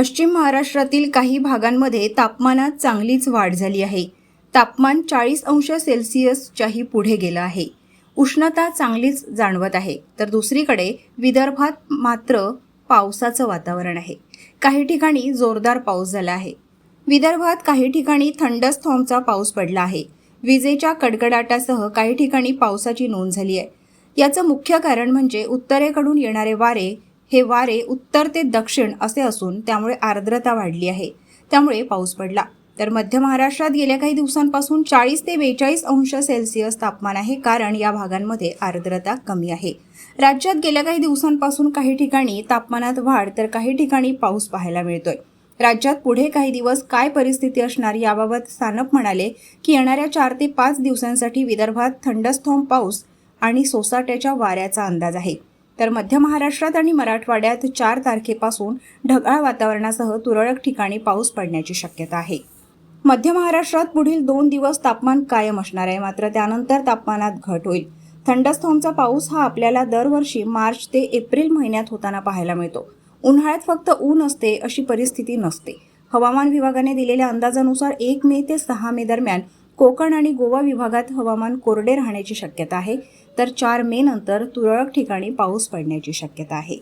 पश्चिम महाराष्ट्रातील काही भागांमध्ये तापमानात चांगलीच वाढ झाली आहे. तापमान चाळीस अंश सेल्सिअसच्याही पुढे गेलं आहे. उष्णता चांगलीच जाणवत आहे. तर दुसरीकडे विदर्भात मात्र पावसाचं वातावरण आहे. काही ठिकाणी जोरदार पाऊस झाला आहे. विदर्भात काही ठिकाणी थंडस्थॉमचा पाऊस पडला आहे. विजेच्या कडकडाटासह काही ठिकाणी पावसाची नोंद झाली आहे. याचं मुख्य कारण म्हणजे उत्तरेकडून येणारे वारे हे वारे उत्तर ते दक्षिण असे असून त्यामुळे आर्द्रता वाढली आहे. त्यामुळे पाऊस पडला. तर मध्य महाराष्ट्रात गेल्या काही दिवसांपासून चाळीस ते बेचाळीस अंश सेल्सिअस तापमान आहे. कारण या भागांमध्ये आर्द्रता कमी आहे. राज्यात गेल्या काही दिवसांपासून काही ठिकाणी तापमानात वाढ तर काही ठिकाणी पाऊस पाहायला मिळतोय. राज्यात पुढे काही दिवस काय परिस्थिती असणार याबाबत सानप म्हणाले की येणाऱ्या चार ते पाच दिवसांसाठी विदर्भात थंडस्थॉम पाऊस आणि सोसाट्याच्या वाऱ्याचा अंदाज आहे. तर मध्य महाराष्ट्रात आणि मराठवाड्यात चार तारखेपासून ढगाळ वातावरणासह तुरळक ठिकाणी पाऊस पडण्याची शक्यता आहे. मध्य महाराष्ट्रात पुढील दोन दिवस तापमान कायम असणार आहे. मात्र त्यानंतर तापमानात घट होईल. थंडस्थॉमचा पाऊस हा आपल्याला दरवर्षी मार्च ते एप्रिल महिन्यात होताना पाहायला मिळतो. उन्हाळ्यात फक्त ऊन असते अशी परिस्थिती नसते. हवामान विभागाने दिलेल्या अंदाजानुसार एक मे ते सहा मे दरम्यान कोकण आणि गोवा विभागात हवामान कोरडे राहण्याची शक्यता आहे. तर चार मे नंतर तुरळक ठिकाणी पाऊस पडण्याची शक्यता आहे.